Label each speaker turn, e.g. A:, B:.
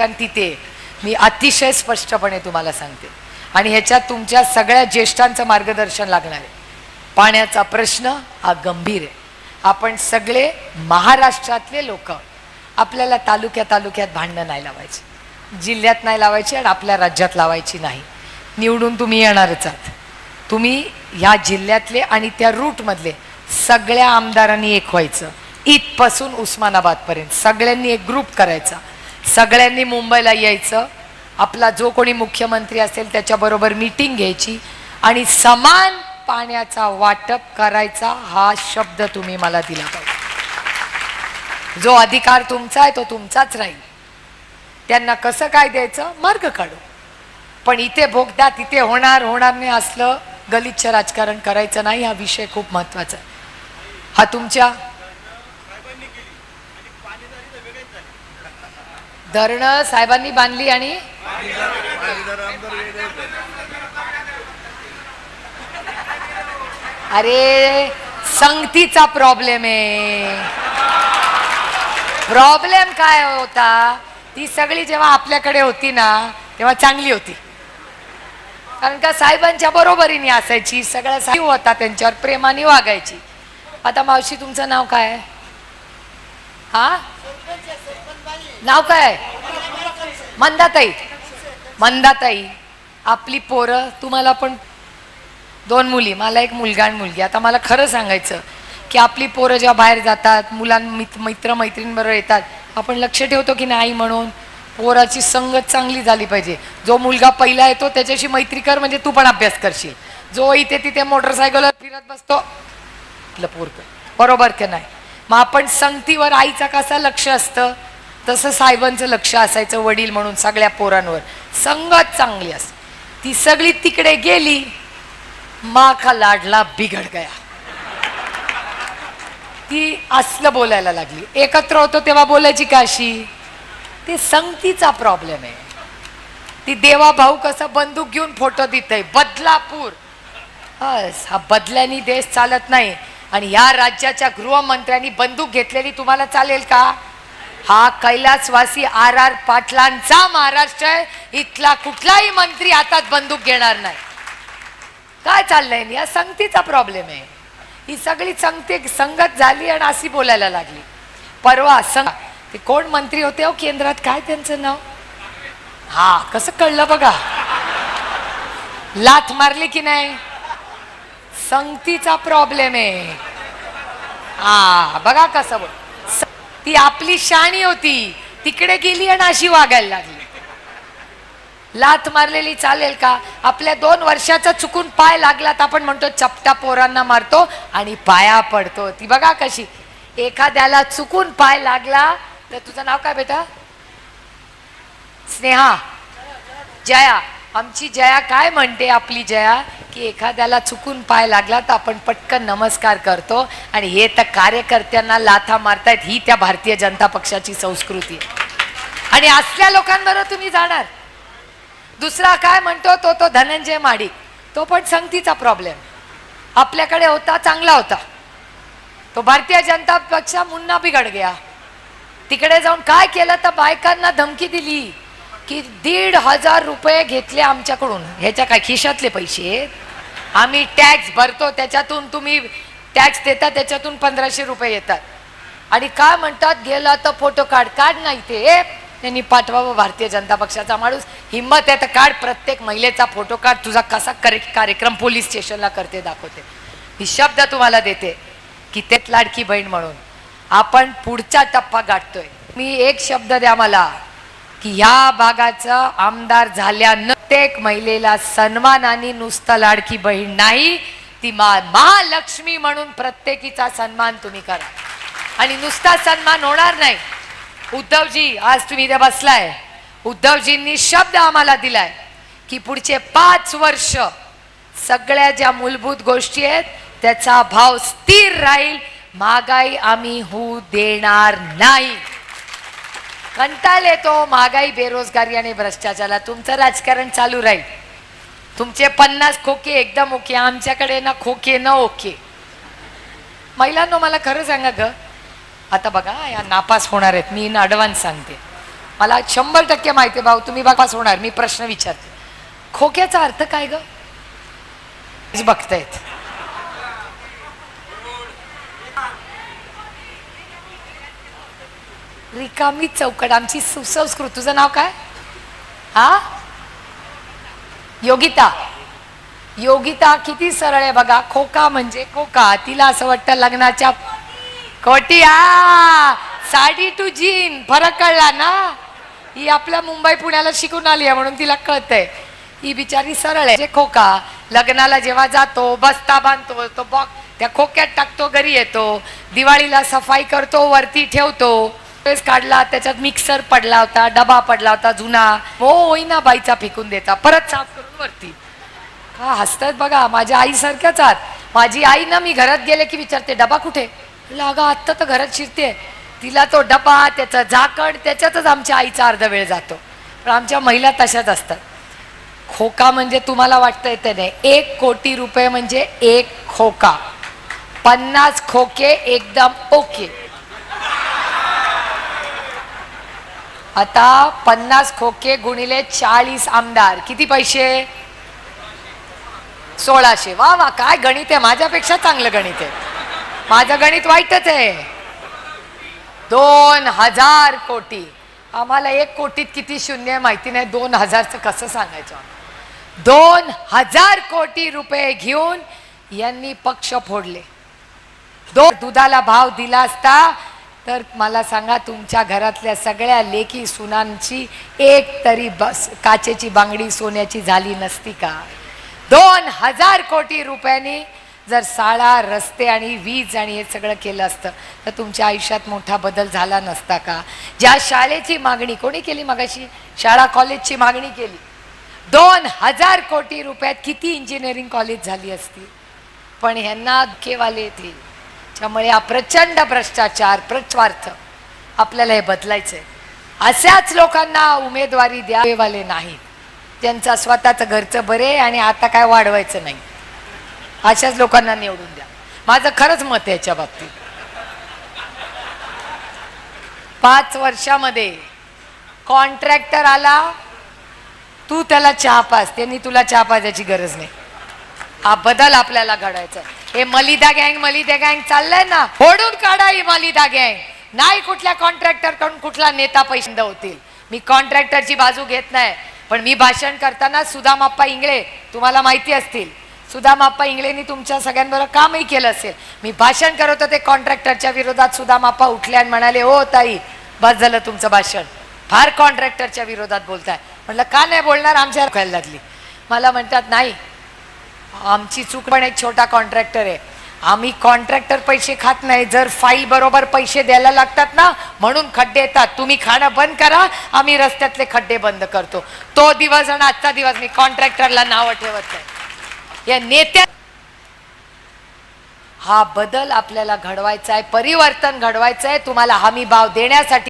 A: कारण तिथे. मी अतिशय स्पष्टपणे तुम्हाला सांगते. आणि ह्याच्यात तुमच्या सगळ्या ज्येष्ठांचं मार्गदर्शन लागणार आहे. पाण्याचा प्रश्न हा गंभीर आहे. आपण सगळे महाराष्ट्रातले लोक आपल्याला तालुक्या तालुक्यात भांडणं नाही लावायची. जिल्ह्यात नाही लावायची आणि आपल्या राज्यात लावायची नाही. निवडून तुम्ही येणारच आहात. तुम्ही ह्या जिल्ह्यातले आणि त्या रूटमधले सगळ्या आमदारांनी एक व्हायचं. इथपासून उस्मानाबादपर्यंत सगळ्यांनी एक ग्रुप करायचा. सगळ्यांनी मुंबईला यायचं. आपला जो कोणी मुख्यमंत्री असेल त्याच्याबरोबर मीटिंग घ्यायची. आणि समान पाण्याचा वाटप करायचा हा शब्द तुम्ही मला दिला पाहिजे. जो अधिकार तुमचा आहे तो तुमचाच राहील. त्यांना कसं काय द्यायचं? मार्ग काढू. पण इथे भोगदा तिथे होणार होणार नाही असलं गलिच्छ राजकारण करायचं नाही हा विषय खूप महत्त्वाचा हा तुमच्या धरणं साहेबांनी बांधली आणि अरे संगतीचा प्रॉब्लेम आहे. प्रॉब्लेम काय होता? ती सगळी जेव्हा आपल्याकडे होती ना तेव्हा चांगली होती. कारण का साहेबांच्या बरोबरीने असायची सगळ्या साहेब होता त्यांच्यावर प्रेमाने वागायची. आता मावशी तुमचं नाव काय? हा? नाव काय? आहे? मंदाताई. मंदाताई. आपली पोरं तुम्हाला पण दोन मुली मला एक मुलगा आणि मुलगी. आता मला खरं सांगायचं की आपली पोरं जेव्हा बाहेर जातात मुलां मित मित्र मैत्रिणींबरोबर येतात आपण लक्ष ठेवतो की नाही म्हणून पोराची संगत चांगली झाली पाहिजे. जो मुलगा पहिला येतो त्याच्याशी मैत्री कर म्हणजे तू पण अभ्यास करशील. जो इथे तिथे मोटरसायकलवर फिरत बसतो आपलं पोरग. बरोबर की नाही? मग आपण संगतीवर आईचा कसा लक्ष असतं? तसं साहेबांचं लक्ष असायचं वडील म्हणून सगळ्या पोरांवर. संगत चांगली अस ती सगळी तिकडे गेली माखा लाडला बिघड गया. ती असलं बोलायला लागली. एकत्र होतो तेव्हा बोलायची का अशी ते संगतीचा प्रॉब्लेम आहे. ती देवा भाऊ कसा बंदूक घेऊन फोटो देत आहे बदलापूर. अस हा बदल्यानी देश चालत नाही. आणि या राज्याच्या गृहमंत्र्यांनी बंदूक घेतलेली तुम्हाला चालेल का? हा कैलासवासी आर आर पाटलांचा महाराष्ट्र आहे. इथला कुठलाही मंत्री हातात बंदूक घेणार नाही. काय चाललंय? या संगतीचा प्रॉब्लेम आहे. ही सगळी संगती संगत झाली आणि अशी बोलायला लागली. परवा संग ते कोण मंत्री होते हो केंद्रात? काय त्यांचं नाव? हा कसं कळलं बघा. लाथ मारली की नाही? संगतीचा प्रॉब्लेम आहे. हा बघा कसं बोल ती आपली शाणी होती. तिकडे गेली आणि अशी वागायला लागली. लाथ मारलेली चालेल का? आपल्या दोन वर्षाचा चुकून पाय लागला तर आपण म्हणतो चपटा पोरांना मारतो आणि पाया पडतो. ती बघा कशी. एखाद्याला चुकून पाय लागला तर तुझं नाव काय बेटा? स्नेहा. जया. आमची जया काय म्हणते आपली जया? की एखाद्याला चुकून पाय लागला तर आपण पटकन नमस्कार करतो. आणि हे तर कार्यकर्त्यांना लाथा मारतायत ही त्या भारतीय जनता पक्षाची संस्कृती. आहे आणि असल्या लोकांबरोबर तुम्ही जाणार. दुसरा काय म्हणतो तो तो धनंजय माडिक. तो पण संगतीचा प्रॉब्लेम आपल्याकडे होता चांगला होता. तो भारतीय जनता पक्ष मुन्ना बिघड गया तिकडे जाऊन काय केलं तर बायकांना धमकी दिली. की दीड हजार रुपये घेतले आमच्याकडून. ह्याच्या काय खिशातले पैसे आम्ही टॅक्स भरतो त्याच्यातून तुम्ही टॅक्स देता त्याच्यातून पंधराशे रुपये येतात. आणि काय म्हणतात गेला तर फोटो काढ काढ नाही ते त्यांनी पाठवावं भारतीय जनता पक्षाचा माणूस. हिंमत आहे तर काढ प्रत्येक महिलेचा फोटो काढ. तुझा कसा करे कार्यक्रम पोलीस स्टेशनला करते दाखवते. ही शब्द तुम्हाला देते की तेच लाडकी बहीण म्हणून. आपण पुढचा टप्पा गाठतोय. मी एक शब्द द्या मला. की ह्या भागाचं आमदार झाल्या प्रत्येक महिलेला सन्मानाने नुसतं लाडकी बहीण नाही ती मा महालक्ष्मी म्हणून प्रत्येकीचा सन्मान तुम्ही करा. आणि नुसता सन्मान होणार नाही. उद्धवजी आज तुम्ही इथे बसलाय. उद्धवजींनी शब्द आम्हाला दिलाय की पुढचे पाच वर्ष सगळ्या ज्या मूलभूत गोष्टी आहेत त्याचा भाव स्थिर राहील. महागाई आम्ही होऊ देणार नाही. कंटाळ येतो महागाई बेरोजगारी आणि भ्रष्टाचाराला. तुमचं राजकारण चालू राहील. तुमचे पन्नास खोके एकदम ओके आमच्याकडे ना खोके न ओके. महिलांनो मला खरं सांगा ग. आता बघा या नापास होणार आहेत. मी इन ॲडव्हान्स सांगते. मला शंभर टक्के माहिती आहे भाऊ तुम्ही बापास होणार. मी प्रश्न विचारते. खोक्याचा अर्थ काय ग? बघतायत. रिकामी चौकट आमची सुसंस्कृत. तुझं नाव काय? हा? योगिता. योगिता किती सरळ आहे बघा. खोका म्हणजे खोका. तिला असं वाटतं लग्नाच्या कोटी आ! Sari to gene. फरक कळला ना? ही आपल्या मुंबई पुण्याला शिकून आली आहे म्हणून तिला कळतंय. ही बिचारी सरळ आहे. जे खोका. लग्नाला जेव्हा जातो बस्ता बांधतो तो बॉक्स त्या खोक्यात टाकतो घरी येतो. दिवाळीला सफाई करतो वरती ठेवतो. वेळेस काढला त्याच्यात मिक्सर पडला होता डबा पडला होता जुना. हो होईना बाईचा फेकून देता. परत साफ करून वरती. का हसतात बघा माझ्या आईसारख्याच आहात. माझी आई ना मी घरात गेले की विचारते डबा कुठे? लागा अगं आत्ता तर घरात शिरते. तिला तो डबा त्याचं झाकण त्याच्यातच आमच्या आईचा अर्धा वेळ जातो. पण आमच्या महिला तशाच असतात. खोका म्हणजे तुम्हाला वाटतं येते नाही एक कोटी रुपये म्हणजे एक खोका. पन्नास खोके एकदम ओके. आता पन्नास खोके गुणिले चाळीस आमदार. किती पैसे? सोळाशे. वा वा काय गणित आहे? माझ्यापेक्षा चांगलं गणित आहे. माझं गणित वाईटच आहे. दोन हजार कोटी. आम्हाला एक कोटीत किती शून्य आहे माहिती नाही. दोन हजारचं कसं सांगायचं? दोन हजार कोटी रुपये घेऊन यांनी पक्ष फोडले. दोन दुधाला भाव दिला असता तर मला सांगा तुमच्या घरातल्या सगळ्या लेखी सुनांची एक तरी बस काचेची बांगडी सोन्याची झाली नसती का? दोन हजार कोटी रुपयांनी जर शाळा रस्ते आणि वीज आणि हे सगळं केलं असतं तर तुमच्या आयुष्यात मोठा बदल झाला नसता का? ज्या शाळेची मागणी कोणी केली मगाशी? शाळा कॉलेजची मागणी केली. दोन हजार कोटी रुपयात किती इंजिनिअरिंग कॉलेज झाली असती? पण ह्यांना केवाले येतील त्यामुळे हा प्रचंड भ्रष्टाचार प्रस्वार्थ आपल्याला हे बदलायचं आहे अशाच लोकांना उमेदवारी द्यावेवाले नाहीत त्यांचा स्वतःचं घरचं बरे आणि आता काय वाढवायचं नाही. अशाच लोकांना निवडून द्या. माझं खरंच मत आहे याच्या बाबतीत. पाच वर्षामध्ये कॉन्ट्रॅक्टर आला तू त्याला चहा पास त्यांनी तुला चहा पाजायची गरज नाही. हा बदल आपल्याला घडायचा हे मलिदा गँग मलिदा गँग चाललंय ना? फोडून काढा ही मलिदा गँग. नाही कुठल्या कॉन्ट्रॅक्टरकडून कुठला नेता पैसे होतील. मी कॉन्ट्रॅक्टरची बाजू घेत नाही पण मी भाषण करताना सुदामाप्पा इंगळे तुम्हाला माहिती असतील. सुदामाप्पा इंगळेनी तुमच्या सगळ्यांबरोबर कामही केलं असेल. मी भाषण करत होते कॉन्ट्रॅक्टरच्या विरोधात सुदामाप्पा उठले आणि म्हणाले हो ताई बस झालं तुमचं भाषण. फार कॉन्ट्रॅक्टरच्या विरोधात बोलताय. म्हटलं का नाही बोलणार? आमच्या खायला लागली. मला म्हणतात नाही आमची चूक पण एक छोटा कॉन्ट्रॅक्टर आहे. आम्ही कॉन्ट्रॅक्टर पैसे खात नाही. जर फाईल बरोबर पैसे द्यायला लागतात ना म्हणून खड्डे येतात. तुम्ही खाणं बंद करा आम्ही रस्त्यातले खड्डे बंद करतो. तो दिवस आणि आजचा दिवस मी कॉन्ट्रॅक्टरला नावं ठेवत नाही. या नेत्या हा बदल आपल्याला घडवायचा आहे परिवर्तन घडवायचं आहे. तुम्हाला हमी भाव देण्यासाठी